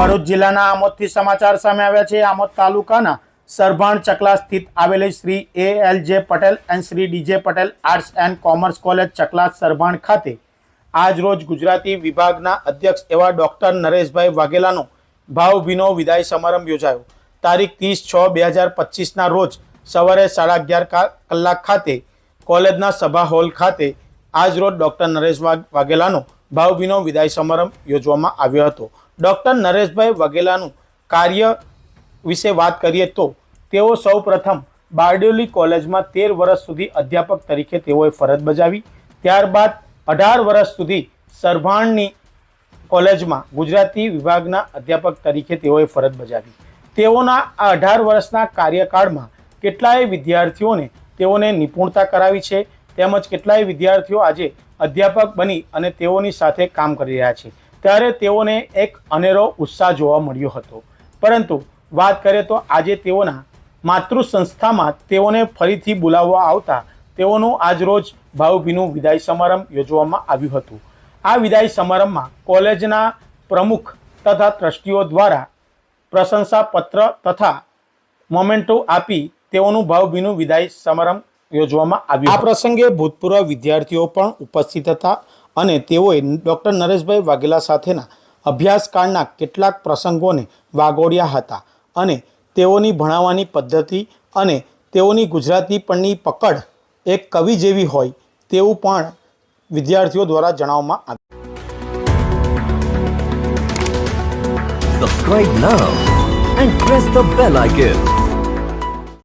ભરૂચ જિલ્લાના આમોદથી સમાચાર સામે આવ્યા છે. આમોદ તાલુકાના સરભાણ ચકલા સ્થિત આવેલી Shri A L J Patel and Shri DJ Patel arts and commerce college Chakla Sarbhan ખાતે આજ રોજ ગુજરાતી વિભાગના અધ્યક્ષ એવા ડોક્ટર નરેશભાઈ વાઘેલાનો ભાવભીનો વિદાય સમારંભ યોજાયો. તારીખ ત્રીસ છ બે હજાર પચીસના રોજ સવારે સાડા અગિયાર કલાક ખાતે કોલેજના સભા હોલ ખાતે આજ રોજ ડૉક્ટર નરેશ વાઘેલાનો ભાવભીનો વિદાય સમારંભ યોજવામાં આવ્યો હતો. ડૉક્ટર નરેશભાઈ વઘેલાનું કાર્ય વિશે વાત કરીએ તો તેઓ સૌ પ્રથમ બારડોલી કોલેજમાં તેર વર્ષ સુધી અધ્યાપક તરીકે તેઓએ ફરજ બજાવી. ત્યારબાદ અઢાર વર્ષ સુધી સરભાણની કોલેજમાં ગુજરાતી વિભાગના અધ્યાપક તરીકે તેઓએ ફરજ બજાવી. તેઓના આ અઢાર વર્ષના કાર્યકાળમાં કેટલાય વિદ્યાર્થીઓને તેઓને નિપુણતા કરાવી છે, તેમજ કેટલાય વિદ્યાર્થીઓ આજે અધ્યાપક બની અને તેઓની સાથે કામ કરી રહ્યા છે. ત્યારે તેઓને એક અનેરો ઉત્સાહ જોવા મળ્યો હતો. પરંતુ વાત કરીએ તો આજે તેઓના માતૃ સંસ્થામાં તેઓને ફરીથી બોલાવવા આવતા તેઓનું આજરોજ ભાવભીનું વિદાય સમારંભ યોજવામાં આવ્યું હતું. આ વિદાય સમારંભમાં કોલેજના પ્રમુખ તથા ટ્રસ્ટીઓ દ્વારા પ્રશંસાપત્ર તથા મોમેન્ટો આપી તેઓનું ભાવભીનું વિદાય સમારંભ યોજવામાં આવ્યું આ પ્રસંગે ભૂતપૂર્વ વિદ્યાર્થીઓ પણ ઉપસ્થિત હતા. અને તેઓએ ડૉક્ટર નરેશભાઈ વાઘેલા સાથેના અભ્યાસકાળના કેટલાક પ્રસંગોને વાગોડ્યા હતા અને તેઓની ભણાવવાની પદ્ધતિ અને તેઓની ગુજરાતી પરની પકડ એક કવિ જેવી હોય તેવું પણ વિદ્યાર્થીઓ દ્વારા જણાવવામાં આવ્યું Subscribe now and press the bell icon.